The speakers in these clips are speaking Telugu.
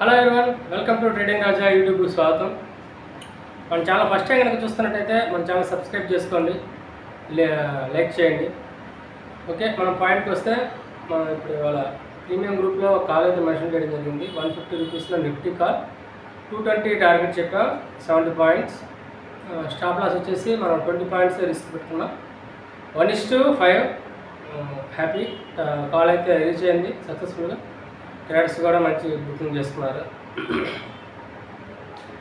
Hello everyone welcome to trading Raja YouTube స్వాగతం. మన ఛానల్ ఫస్ట్ టైం కనుక చూస్తున్నట్టయితే మన ఛానల్ సబ్స్క్రైబ్ చేసుకోండి లే- లైక్ చేయండి. ఓకే మనం పాయింట్కి వస్తే మనం ఇప్పుడు ఇవాళ ప్రీమియం గ్రూప్లో కాల్ అయితే మెన్షన్ చేయడం జరిగింది. వన్ ఫిఫ్టీ రూపీస్లో nifty call two twenty target చెప్పాం సెవెంటీ పాయింట్స్ స్టాప్ లాస్ వచ్చేసి మనం ట్వంటీ పాయింట్స్ రిస్క్ పెట్టుకున్నాం. One is to five happy call అయితే రీచ్ అయింది సక్సెస్ఫుల్గా ట్రేడర్స్ కూడా మంచి బుకింగ్ చేసుకున్నారు.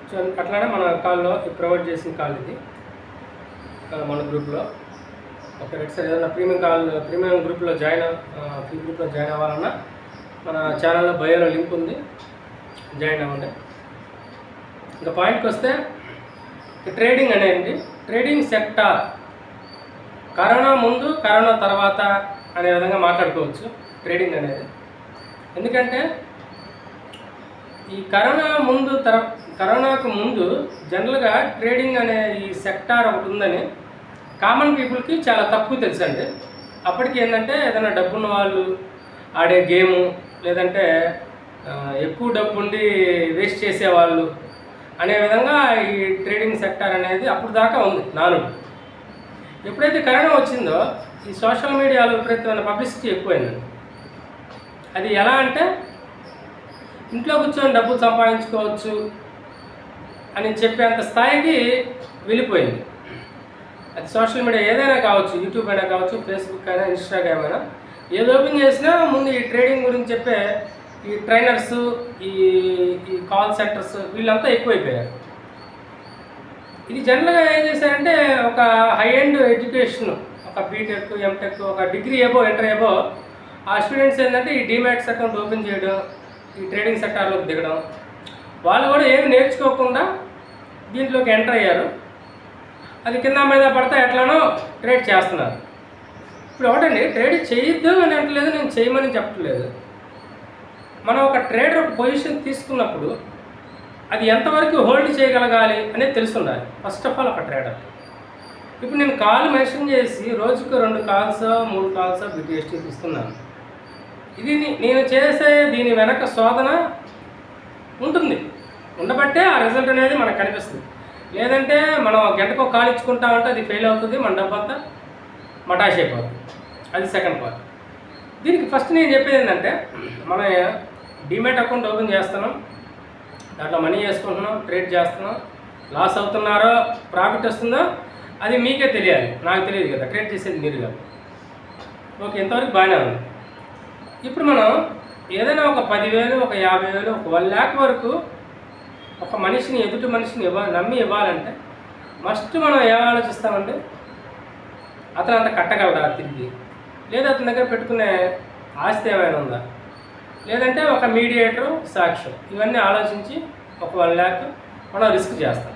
సో అట్లానే మన కాల్లో ప్రొవైడ్ చేసిన కాల్ ఇది. మన గ్రూప్లో. ఒక రెడ్ సార్ ఏదైనా ప్రీమియం కాల్ ప్రీమియం గ్రూప్లో జాయిన్ ఫ్రీ గ్రూప్లో జాయిన్ అవ్వాలన్నా మన ఛానల్లో బయోలో లింక్ ఉంది. జాయిన్ అవ్వండి. ఇంకా పాయింట్కి వస్తే ట్రేడింగ్ అనేది ట్రేడింగ్ సెక్టార్. కరోనా ముందు కరోనా తర్వాత అనే విధంగా మాట్లాడుకోవచ్చు. ట్రేడింగ్ అనేది. ఎందుకంటే ఈ కరోనా ముందు తర కరోనాకు ముందు జనరల్గా ట్రేడింగ్ అనే ఈ సెక్టార్ ఒకటి ఉందని కామన్ పీపుల్కి చాలా తక్కువ తెలుసండి. అప్పటికి ఏంటంటే ఏదైనా డబ్బున్న వాళ్ళు ఆడే గేము లేదంటే ఎక్కువ డబ్బు ఉండి వేస్ట్ చేసేవాళ్ళు అనే విధంగా ఈ ట్రేడింగ్ సెక్టార్ అనేది అప్పుడు దాకా ఉంది నానుడు. ఎప్పుడైతే కరోనా వచ్చిందో ఈ సోషల్ మీడియాలో విపరీతమైన పబ్లిసిటీ ఎక్కువైందండి. అది ఎలా అంటే ఇంట్లో కూర్చొని డబ్బులు సంపాదించుకోవచ్చు అని చెప్పేంత స్థాయికి వెళ్ళిపోయింది. అది సోషల్ మీడియా ఏదైనా కావచ్చు యూట్యూబ్ అయినా కావచ్చు ఫేస్బుక్ అయినా ఇన్స్టాగ్రామ్ అయినా ఏది ఓపెన్ చేసినా ముందు ఈ ట్రేడింగ్ గురించి చెప్పే ఈ ట్రైనర్స్ ఈ ఈ కాల్ సెంటర్స్ వీళ్ళంతా ఎక్కువైపోయారు. ఇది జనరల్గా ఏం చేశారంటే ఒక హై ఎండ్ ఎడ్యుకేషన్ ఒక బీటెక్ ఎంటెక్ ఒక డిగ్రీ ఏబో ఇంటర్ ఏబో ఆ స్టూడెంట్స్ ఏంటంటే ఈ డిమాట్స్ అకౌంట్ ఓపెన్ చేయడం ఈ ట్రేడింగ్ సెక్టార్లోకి దిగడం. వాళ్ళు కూడా ఏమి నేర్చుకోకుండా దీంట్లోకి ఎంటర్ అయ్యారు. అది కింద మీద పడితే ఎట్లానో ట్రేడ్ చేస్తున్నారు. ఇప్పుడు ఒకటండి ట్రేడ్ చేయొద్దు అని అంటలేదు నేను చేయమని చెప్పట్లేదు. మనం ఒక ట్రేడర్ ఒక పొజిషన్ తీసుకున్నప్పుడు అది ఎంతవరకు హోల్డ్ చేయగలగాలి అనేది తెలుసుండాలి. ఫస్ట్ ఆఫ్ ఆల్ ఒక ట్రేడర్. ఇప్పుడు నేను కాల్ మెన్షన్ చేసి రోజుకు రెండు కాల్స్ మూడు కాల్స్ బిటిఎస్టీ ఇస్తున్నాను. ఇది నేను చేసే దీని వెనక శోధన ఉంటుంది. ఉండబట్టే ఆ రిజల్ట్ అనేది మనకు కనిపిస్తుంది. లేదంటే మనం గంటకు కాల్ ఇచ్చుకుంటా ఉంటే అది ఫెయిల్ అవుతుంది మన డబ్బంతా మటాష్ అయిపోతుంది. అది సెకండ్ పార్ట్ దీనికి ఫస్ట్ నేను చెప్పేది ఏంటంటే మన డిమాట్ అకౌంట్ ఓపెన్ చేస్తున్నాం. దాంట్లో మనీ చేసుకుంటున్నాం ట్రేడ్ చేస్తున్నాం. లాస్ అవుతున్నారో ప్రాఫిట్ వస్తుందో అది మీకే తెలియాలి. నాకు తెలియదు కదా ట్రేడ్ చేసేది మీరు కదా. ఓకే ఇంతవరకు బాగానే ఉంది. ఇప్పుడు మనం ఏదైనా ఒక పదివేలు ఒక యాభై వేలు ఒక వన్ ల్యాక్ వరకు ఒక మనిషిని ఎదుటి మనిషిని ఇవ్వ నమ్మి ఇవ్వాలంటే మస్ట్ మనం ఏం ఆలోచిస్తామంటే అతను అంత కట్టగలరా తిరిగి? లేదా అతని దగ్గర పెట్టుకునే ఆస్తి ఏమైనా ఉందా? లేదంటే ఒక మీడియేటరు సాక్ష్యం ఇవన్నీ ఆలోచించి ఒక వన్ ల్యాక్ మనం రిస్క్ చేస్తాం.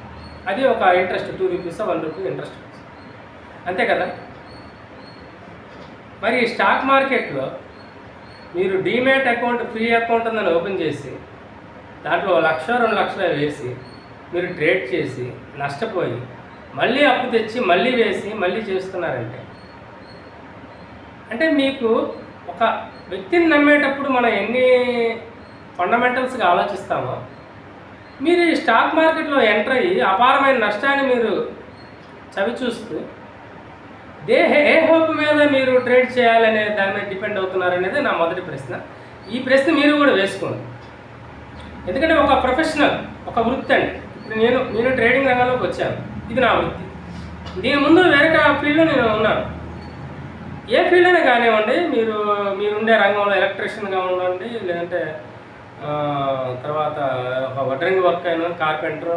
అది ఒక interest two rupees one rupee interest అంతే కదా? మరి స్టాక్ మార్కెట్లో మీరు డీమ్యాట్ అకౌంట్ ఫ్రీ అకౌంట్ ఉందని ఓపెన్ చేసి దాంట్లో లక్ష రెండు లక్షలు వేసి మీరు ట్రేడ్ చేసి నష్టపోయి మళ్ళీ అప్పు తెచ్చి మళ్ళీ వేసి మళ్ళీ చేస్తున్నారంటే అంటే మీకు ఒక వ్యక్తిని నమ్మేటప్పుడు మనం ఎన్ని ఫండమెంటల్స్గా ఆలోచిస్తామో మీరు ఈ స్టాక్ మార్కెట్లో ఎంటర్ అయ్యి అపారమైన నష్టాన్ని మీరు చవి చూస్తూ దేహ ఏ హోప్ మీద మీరు ట్రేడ్ చేయాలనే దాని మీద డిపెండ్ అవుతున్నారనేది నా మొదటి ప్రశ్న. ఈ ప్రశ్న మీరు కూడా వేసుకోండి. ఎందుకంటే ఒక ప్రొఫెషనల్ ఒక వృత్తి అండి. ఇప్పుడు నేను నేను ట్రేడింగ్ రంగంలోకి వచ్చాను. ఇది నా వృత్తి. దీని ముందు వేరొక ఫీల్డ్లో నేను ఉన్నాను. ఏ ఫీల్డ్ అయినా కానివ్వండి మీరు మీరుండే రంగంలో ఎలక్ట్రీషియన్గా ఉండండి లేదంటే తర్వాత ఒక వడ్రింగ్ వర్క్ అయినా కార్పెంటర్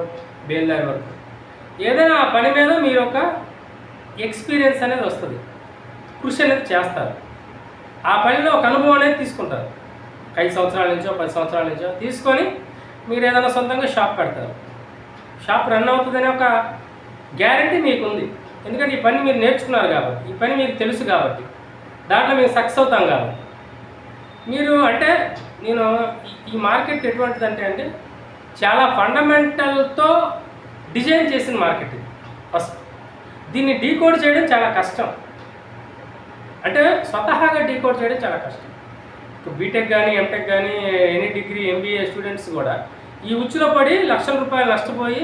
బేల్దారి వర్క్ ఏదైనా పని మీద మీరు ఒక ఎక్స్పీరియన్స్ అనేది వస్తుంది. కృషి అనేది చేస్తారు. ఆ పనిలో ఒక అనుభవం అనేది తీసుకుంటారు. ఐదు సంవత్సరాల నుంచో పది సంవత్సరాల నుంచో తీసుకొని మీరు ఏదైనా సొంతంగా షాప్ పెడతారు షాప్ రన్ అవుతుందనే ఒక గ్యారంటీ మీకు ఉంది ఎందుకంటే ఈ పని మీరు నేర్చుకున్నారు కాబట్టి ఈ పని మీకు తెలుసు కాబట్టి దాంట్లో మేము సక్సెస్ అవుతాం కాబట్టి. మీరు అంటే నేను ఈ- మార్కెట్ ఎటువంటిది అంటే అండి చాలా ఫండమెంటల్తో డిజైన్ చేసిన మార్కెట్ ఇది. ఫస్ట్ దీన్ని డీకోడ్ చేయడం చాలా కష్టం. అంటే స్వతహాగా డీకోడ్ చేయడం చాలా కష్టం. బీటెక్ కానీ ఎంటెక్ కానీ ఎనీ డిగ్రీ ఎంబీఏ స్టూడెంట్స్ కూడా ఈ ఉచ్చులో పడి లక్షల రూపాయలు నష్టపోయి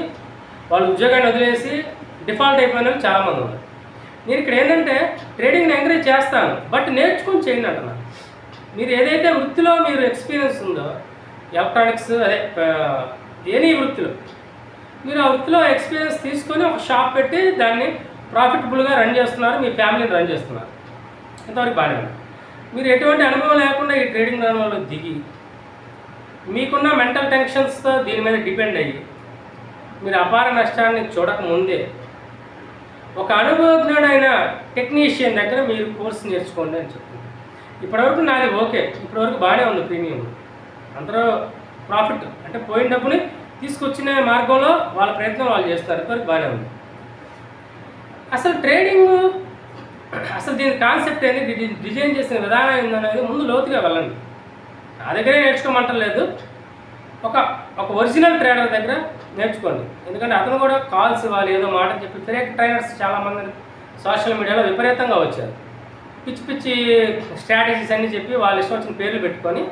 వాళ్ళు ఉద్యోగాన్ని వదిలేసి డిఫాల్ట్ అయిపోయిన వాళ్ళు చాలామంది ఉన్నారు. నేను ఇక్కడ ఏంటంటే ట్రేడింగ్ని ఎంకరేజ్ చేస్తాను బట్ నేర్చుకొని చేయండి అంటున్నాను మీరు ఏదైతే వృత్తిలో మీరు ఎక్స్పీరియన్స్ ఉందో ఎలక్ట్రానిక్స్ అదే ఎనీ వృత్తిలో మీరు ఆ వృత్తిలో ఎక్స్పీరియన్స్ తీసుకొని ఒక షాప్ పెట్టి దాన్ని ప్రాఫిటబుల్గా రన్ చేస్తున్నారు మీ ఫ్యామిలీని రన్ చేస్తున్నారు. ఇంతవరకు బాగానే ఉంది. మీరు ఎటువంటి అనుభవం లేకుండా ఈ ట్రేడింగ్ రంగంలో దిగి మీకున్న మెంటల్ టెన్షన్స్తో దీని మీద డిపెండ్ అయ్యి మీరు అపార నష్టాన్ని చూడకముందే ఒక అనుభవజ్ఞుడైన టెక్నీషియన్ దగ్గర మీరు కోర్స్ నేర్చుకోండి అని చెప్తుంది ఇప్పటివరకు నాది ఓకే. ఇప్పటివరకు బాగానే ఉంది ప్రీమియం. అందరూ ప్రాఫిట్ అంటే పోయిన డబ్బుని తీసుకొచ్చిన మార్గంలో వాళ్ళ ప్రయత్నం వాళ్ళు చేస్తారు. ఇప్పటివరకు బాగానే ఉంది. అసలు ట్రేడింగ్ అసలు దీని కాన్సెప్ట్ ఏంది? డిజైన్ చేసిన విధానం ఏందనేది ముందు లోతుగా వెళ్ళండి. నా దగ్గరే నేర్చుకోమంటలేదు ఒక ఒక ఒరిజినల్ ట్రేడర్ దగ్గర నేర్చుకోండి. ఎందుకంటే అతను కూడా కాల్స్ ఇవ్వాలి ఏదో మాట చెప్పి ఫేక్ ట్రైనర్స్ చాలామంది సోషల్ మీడియాలో విపరీతంగా వచ్చారు. పిచ్చి పిచ్చి స్ట్రాటజీస్ అన్నీ చెప్పి వాళ్ళు ఇష్టం వచ్చిన పేర్లు పెట్టుకొని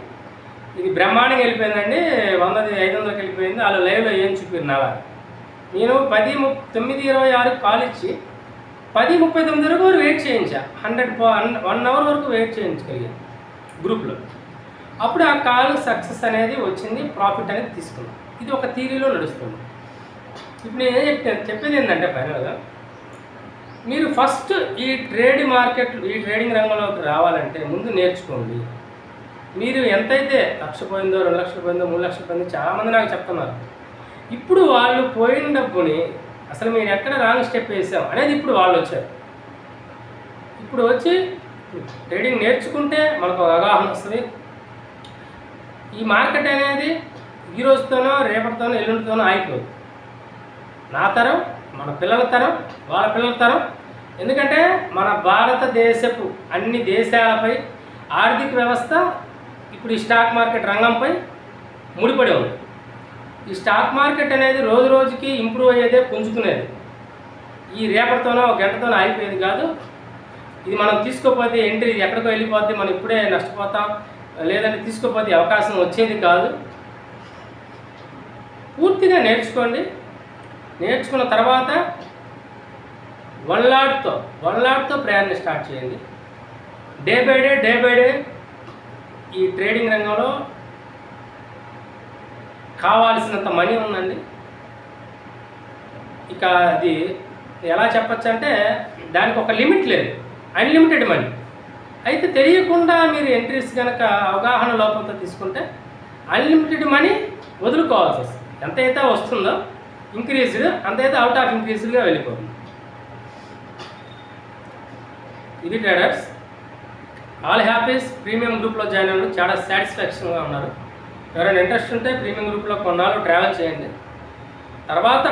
ఇది బ్రహ్మాండంగా వెళ్ళిపోయిందండి వందది ఐదు వందలకి వెళ్ళిపోయింది వాళ్ళు లైవ్లో ఏం చూపారు నాలా. నేను పది తొమ్మిది ఇరవై ఆరు కాల్ ఇచ్చి పది ముప్పై తొమ్మిది వరకు వెయిట్ చేయించా. హండ్రెడ్ వన్ అవర్ వరకు వెయిట్ చేయించగలిగాను గ్రూప్లో అప్పుడు ఆ కాల్ సక్సెస్ అనేది వచ్చింది ప్రాఫిట్ అనేది తీసుకున్నాం. ఇది ఒక థీరీలో నడుస్తుంది. ఇప్పుడు నేను ఏం చెప్తాను చెప్పేది ఏంటంటే ఫైనల్గా మీరు ఫస్ట్ ఈ ట్రేడ్ మార్కెట్ ఈ ట్రేడింగ్ రంగంలోకి రావాలంటే ముందు నేర్చుకోండి. మీరు ఎంతైతే లక్ష పోయిందో రెండు లక్షలు పోయిందో మూడు లక్షలు పోయిందో చాలామంది నాకు చెప్తున్నారు. ఇప్పుడు వాళ్ళు పోయిన డబ్బుని అసలు మీరు ఎక్కడ రాంగ్ స్టెప్ వేసాం అనేది ఇప్పుడు వాళ్ళు వచ్చారు. ఇప్పుడు వచ్చి ట్రేడింగ్ నేర్చుకుంటే మనకు అవగాహన వస్తుంది. ఈ మార్కెట్ అనేది ఈ రోజుతోనో రేపటితోనో ఎల్లుండితోనో ఆగిపోదు. నా తరం మన పిల్లల తరం వాళ్ళ పిల్లల తరం. ఎందుకంటే మన భారతదేశపు అన్ని దేశాలపై ఆర్థిక వ్యవస్థ ఇప్పుడు ఈ స్టాక్ మార్కెట్ రంగంపై ముడిపడి ఉంది. ఈ స్టాక్ మార్కెట్ అనేది రోజు రోజుకి ఇంప్రూవ్ అయ్యేదే పుంజుకునేది. ఈ రేపటితోనో ఒక గంటతోనో ఆగిపోయేది కాదు. ఇది మనం తీసుకోకపోతే ఎంట్రీ ఎక్కడికో వెళ్ళిపోద్ది మనం ఇప్పుడే నష్టపోతాం. లేదంటే తీసుకోకపోతే అవకాశం వచ్చేది కాదు. పూర్తిగా నేర్చుకోండి. నేర్చుకున్న తర్వాత వన్ లాట్తో వన్ లాట్తో ప్రయాణం స్టార్ట్ చేయండి. Day by day day by day ఈ ట్రేడింగ్ రంగంలో కావాల్సినంత మనీ ఉందండి. ఇక అది ఎలా చెప్పచ్చు అంటే దానికి ఒక లిమిట్ లేదు. Unlimited money. అయితే తెలియకుండా మీరు ఎంట్రీస్ కనుక అవగాహన లోపంతో తీసుకుంటే అన్లిమిటెడ్ మనీ వదులుకోవాల్సి వస్తుంది. ఎంతైతే వస్తుందో ఇంక్రీజ్డ్ అంతైతే అవుట్ ఆఫ్ ఇంక్రీజ్డ్గా వెళ్ళిపోతుంది. ఇది ట్రేడర్స్ ఆల్ హ్యాపీస్ ప్రీమియం గ్రూప్లో జాయిన్ అవ్వడం చాలా సాటిస్ఫాక్షన్గా ఉన్నారు. ఎవరైనా ఇంట్రెస్ట్ ఉంటే ప్రీమియం గ్రూప్లో కొన్నాళ్ళు ట్రావెల్ చేయండి. తర్వాత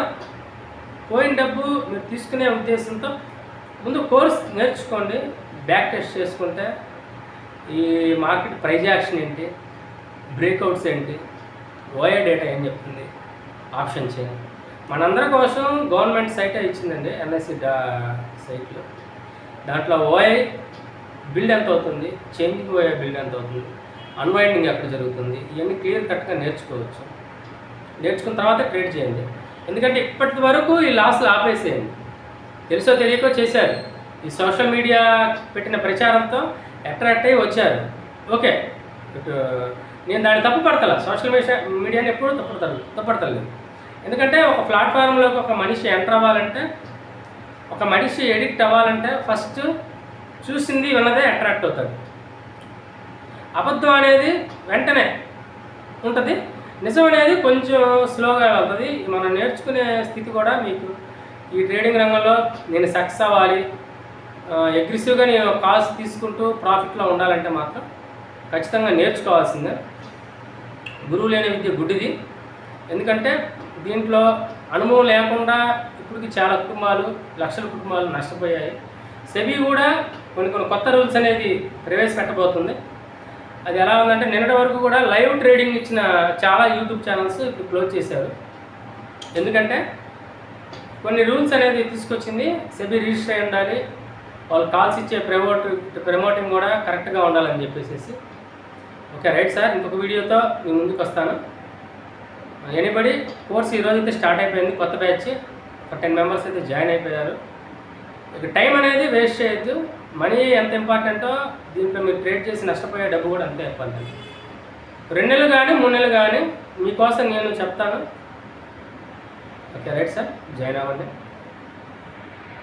పోయిన డబ్బు మీరు తీసుకునే ఉద్దేశంతో ముందు కోర్స్ నేర్చుకోండి బ్యాక్ టెస్ట్ చేసుకుంటే ఈ మార్కెట్ ప్రైజ్ యాక్షన్ ఏంటి బ్రేక్అవుట్స్ ఏంటి ఓఏ డేటా ఏం చెప్తుంది ఆప్షన్ చేయండి. మనందరి కోసం గవర్నమెంట్ సైటే ఇచ్చిందండి ఎన్ఎస్సి డా సైట్లో. దాంట్లో ఓఐ బిల్డ్ ఎంత అవుతుంది చేంజింగ్ ఓఐ బిల్డ్ ఎంత అవుతుంది అన్వైండింగ్ ఎక్కడ జరుగుతుంది? ఇవన్నీ క్లియర్ కట్గా నేర్చుకోవచ్చు. నేర్చుకున్న తర్వాత ట్రేడ్ చేయండి. ఎందుకంటే ఇప్పటి వరకు ఈ లాస్లు ఆపేసేయండి. తెలుసో తెలియకో చేశారు. ఈ సోషల్ మీడియా పెట్టిన ప్రచారంతో అట్రాక్ట్ అయ్యి వచ్చారు. ఓకే. నేను దాన్ని తప్పుపడతలే సోషల్ మీడియా మీడియాని ఎప్పుడూ తప్పుడతలేదు తప్పుపడతలేదు ఎందుకంటే ఒక ప్లాట్ఫామ్లోకి ఒక మనిషి ఎంటర్ అవ్వాలంటే ఒక మనిషి ఎడిక్ట్ అవ్వాలంటే ఫస్ట్ చూసింది విన్నదే అట్రాక్ట్ అవుతాడు. అబద్ధం అనేది వెంటనే ఉంటుంది. నిజం అనేది కొంచెం స్లోగా వెళ్తుంది. మనం నేర్చుకునే స్థితి కూడా మీకు ఈ ట్రేడింగ్ రంగంలో నేను సక్సెస్ అవ్వాలి. అగ్రెసివ్గా నేను కాల్స్ తీసుకుంటూ ప్రాఫిట్లో ఉండాలంటే మాత్రం ఖచ్చితంగా నేర్చుకోవాల్సిందే. గురువు లేని విద్య గుడ్డిది. ఎందుకంటే దీంట్లో అనుభవం లేకుండా ఇప్పటికి చాలా కుటుంబాలు లక్షల కుటుంబాలు నష్టపోయాయి. సెబీ కూడా కొన్ని కొన్ని కొత్త రూల్స్ అనేది ప్రవేశపెట్టబోతుంది. అది ఎలా ఉందంటే నిన్నటి వరకు కూడా లైవ్ ట్రేడింగ్ ఇచ్చిన చాలా యూట్యూబ్ ఛానల్స్ ఇప్పుడు క్లోజ్ చేశారు. ఎందుకంటే కొన్ని రూల్స్ అనేది తీసుకొచ్చింది సెబీ రిజిస్టర్ అయి ఉండాలి వాళ్ళు కాల్స్ ఇచ్చే ప్రమోట్ ప్రమోటింగ్ కూడా కరెక్ట్గా ఉండాలని చెప్పేసి ఓకే రైట్ సార్ ఇంకొక వీడియోతో మీ ముందుకు వస్తాను. ఎనీబడి కోర్స్ ఈరోజు అయితే స్టార్ట్ అయిపోయింది కొత్త బ్యాచ్. ఒక టెన్ మెంబర్స్ అయితే జాయిన్ అయిపోయారు. ఇక టైం అనేది వేస్ట్ చేయొద్దు. మనీ ఎంత ఇంపార్టెంటో దీంట్లో మీరు ట్రేడ్ చేసి నష్టపోయే డబ్బు కూడా అంతే ఇంపార్టెంట్ రెండు నెలలు కానీ మూడు నెలలు కానీ మీకోసం నేను చెప్తాను. Okay right sir? జాయిన్ అవ్వండి.